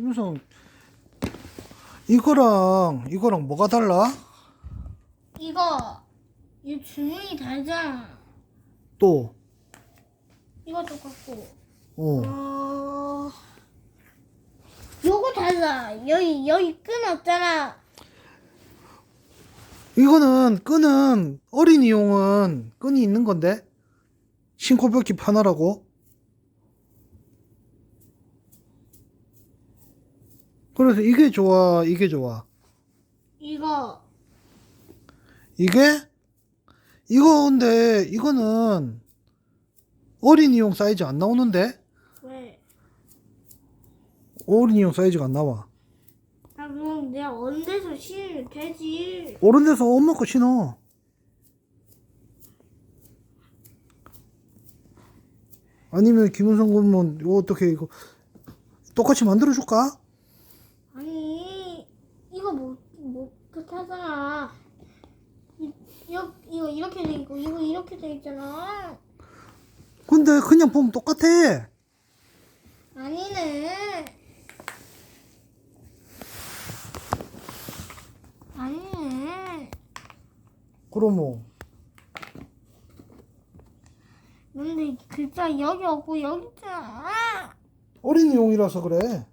김윤성 이거랑 이거랑 뭐가 달라? 이거 이 주문이 다르잖아. 또 이거 똑같고. 어. 어. 요거 달라. 여기 여기 끈 없잖아. 이거는 끈은 어린이용은 끈이 있는 건데 신고 벽기 하나라고 그래서 이게 좋아 이게 좋아 이거 이게 이거 근데 이거는 어린이용 사이즈 안 나오는데 왜? 어린이용 사이즈가 안 나와 나 그럼 내가 데서 신으면 되지. 어른 데서 엄마 거 신어 아니면 김은성 군은 이거 어떻게 이거 똑같이 만들어 줄까? 아니 이거 그렇다잖아. 이, 이거 이거 이렇게 돼 있고 이거 이렇게 돼 있잖아. 근데 그냥 보면 똑같아 아니네. 아니네. 그럼 뭐 근데 글자 여기 없고 여기 있잖아. 어린이용이라서 그래